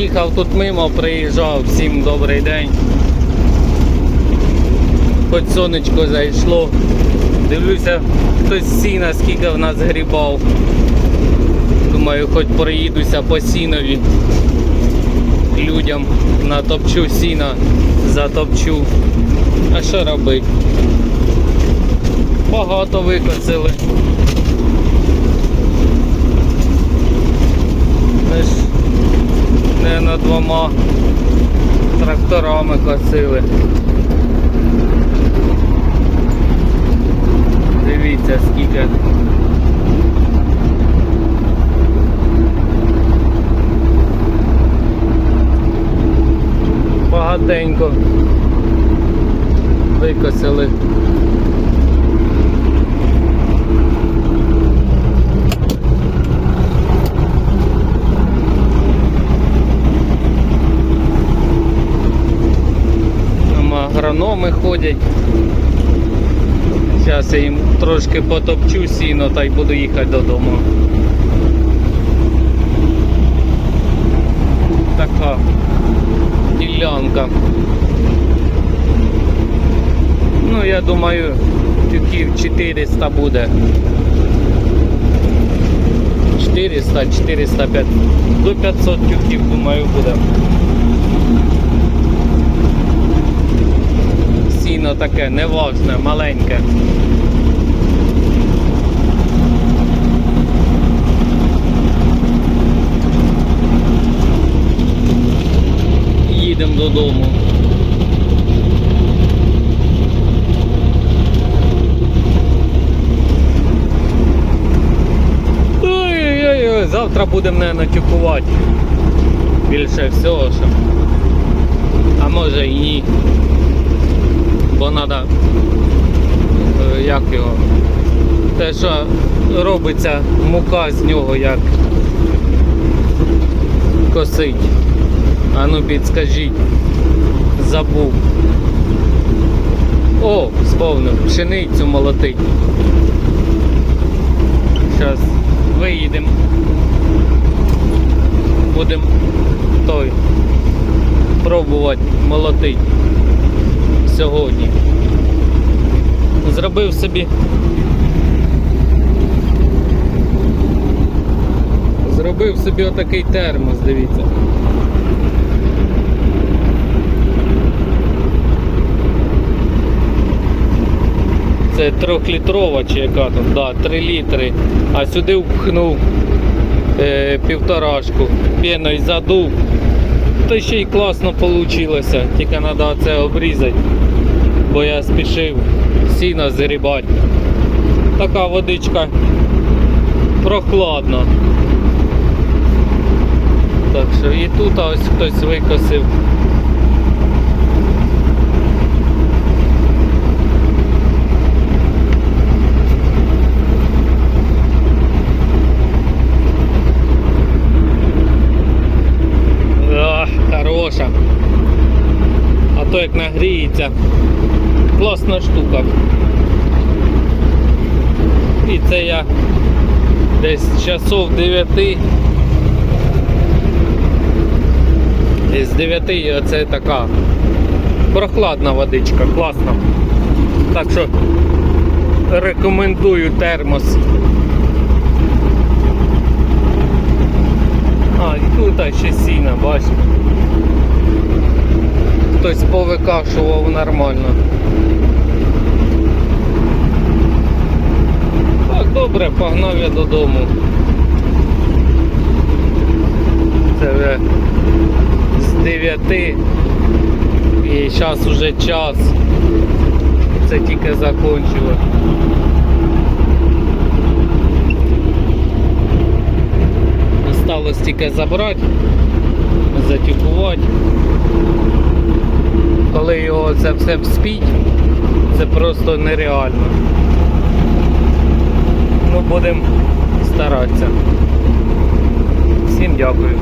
Їхав тут мимо, приїжджав, всім добрий день. Хоч сонечко зайшло. Дивлюся, хтось сіна скільки в нас грібав. Думаю, хоч проїдуся по сінові. Людям натопчу сіна, затопчу. А що робити? Багато викосили. Ми не на двома тракторами косили. Дивіться скільки. Багатенько викосили. Там агрономи ходять. Зараз я їм трошки потопчу сіно та й буду їхати додому. Така ділянка. Ну, я думаю, тюків 400 буде. 400, 405, до 500 тюків, думаю, буде. Сіно таке неважне, маленьке. Їдемо додому. Завтра будемо не натюкувати. Більше всього, що. А може і ні. Бо треба, як його, те, що робиться мука з нього, як косить. А ну підскажіть, забув. О, сповнив, пшеницю молотить. Зараз виїдемо. Будемо той пробувати молотити сьогодні. Зробив собі. Зробив собі отакий термос, дивіться. Це трьохлітрова чи яка там, да, 3 літри. А сюди впхнув е, півторашку, піною задув. То ще й класно вийшло, тільки треба це обрізати, бо я спішив сіно згрібати. Така водичка прохладна. Так що і тут ось хтось викосив. То як нагріється. Класна штука. І це я десь часов 9. З 9 оце така прохладна водичка, класна. Так що рекомендую термос. А, і тут ще сіна, бачите. Хтось повикашував нормально. Так, добре, погнав я додому. Це вже з 9 і зараз уже час. Це тільки закінчило. Осталось тільки забрати, затюкувати. Коли його це все вспіть, це просто нереально. Ну, будемо старатися. Всім дякую.